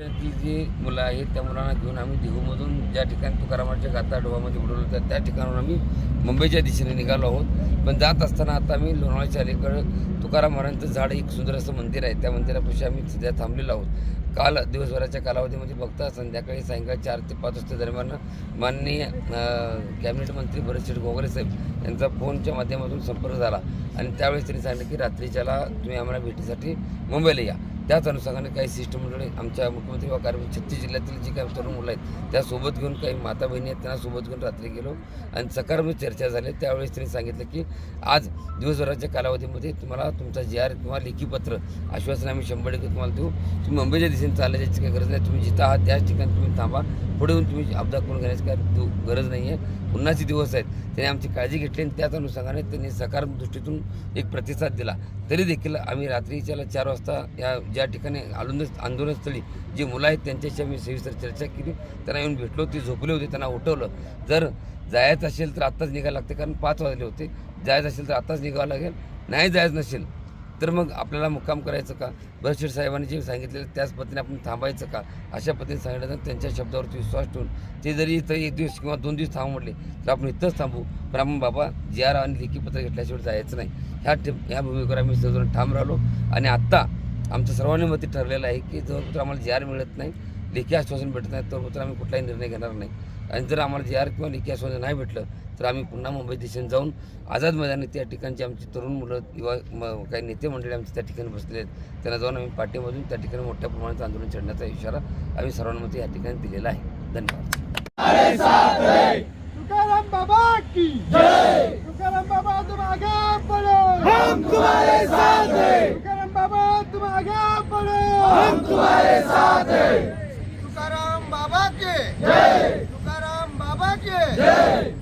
ती जी मुलं आहेत त्या मुलांना घेऊन आम्ही देहूमधून ज्या ठिकाणी तुकारामाच्या गाता डोहामध्ये बुडवलं होतं त्या ठिकाणाहून आम्ही मुंबईच्या दिशेने निघालो आहोत. पण जात असताना आता आम्ही लोणावळ्याच्या अलीकडं तुकाराम महाराजांचं झाड एक सुंदर असं मंदिर आहे त्या मंदिरापाशी आम्ही सध्या थांबलेलो आहोत. काल दिवसभराच्या कालावधीमध्ये बघता संध्याकाळी सायंकाळी चार ते पाच वाजता दरम्यान माननीय कॅबिनेट मंत्री भरतशेठ गोगरे साहेब यांचा फोनच्या माध्यमातून संपर्क झाला आणि त्यावेळेस त्यांनी सांगितलं की रात्रीच्याला तुम्ही आम्हाला भेटीसाठी मुंबईला या. त्याच अनुषंगाने काही शिष्टमंडळी आमच्या मुख्यमंत्री व कार्यक्रम छत्तीस जिल्ह्यातील जी काही तरुण मुलं आहेत त्या सोबत घेऊन काही माता बहिणी आहेत त्यांना सोबत घेऊन रात्री गेलो. आणि सकारात्मक चर्चा झाली. त्यावेळेस त्यांनी सांगितलं की आज दिवसभराच्या कालावधीमध्ये तुम्हाला तुमचा जी आर किंवा लेखीपत्र आश्वासन आम्ही शंभर टक्के तुम्हाला देऊ. तुम्ही मुंबईच्या दिशेने चालण्याची काही गरज नाही. तुम्ही जिथं आहात त्याच ठिकाणी तुम्ही थांबा. पुढे येऊन तुम्ही अपघात करून घेण्याची काय गरज नाही आहे पुन्हाचे दिवस आहेत. त्यांनी आमची काळजी घेतली आणि त्याच अनुषंगाने त्यांनी सकारात्मक दृष्टीतून एक प्रतिसाद दिला. तरी देखील आम्ही रात्रीच्याला चार वाजता या ज्या ठिकाणी आंदोलन आंदोलनस्थळी जी मुलं आहेत त्यांच्याशी आम्ही सविस्तर चर्चा केली. त्यांना येऊन भेटलो ती झोपले होते त्यांना उठवलं. जर जायचं असेल तर आत्ताच निघायला लागते कारण पाच वाजले होते. जायचं असेल तर आत्ताच निघावं लागेल. नाही जायचं नसेल तर मग आपल्याला मुक्काम करायचं का? बरशेठ साहेबांनी जे सांगितलेलं त्याच पद्धतीने आपण थांबायचं का? अशा पद्धतीने सांगितलं तर त्यांच्या शब्दावरती विश्वास ठेवून ते जरी इथं एक दिवस किंवा दोन दिवस थांबू म्हटले तर आपण इथंच थांबू. पण आपण बाबा जी आर आणि लेखी पत्र घेतल्याशिवाय जायचं नाही. ह्या ठे ह्या भूमिकेवर आम्ही सर्वजण ठाम राहिलो. आणि आत्ता आमचं सर्वांनी मते ठरलेलं आहे की जोपर्यंत आम्हाला जी आर मिळत नाही लेखी आश्वासन भेटत नाही तोपर्यंत आम्ही कुठलाही निर्णय घेणार नाही. आणि जर आम्हाला जी आर किंवा लेखी आश्वासन नाही भेटलं तर आम्ही पुन्हा मुंबई दिशेने जाऊन आझाद मैदानी त्या ठिकाणची आमची तरुण मुलं किंवा म- काही नेते मंडळी आमचे त्या ठिकाणी बसले आहेत. त्यांना जाऊन आम्ही पाठीमधून त्या ठिकाणी मोठ्या प्रमाणात आंदोलन छेडण्याचा इशारा आम्ही सर्वांमध्ये या ठिकाणी दिलेला आहे. धन्यवाद. तुकाराम बाबा की जय! तुकाराम बाबा तुम आगे बढ़ो हम तुम्हारे साथ तुम आगे बढ़ो हम तुम्हारे साथ हैं तुकाराम बाबा के जय. तुकाराम बाबा के जय तुकाराम बाबा के जय.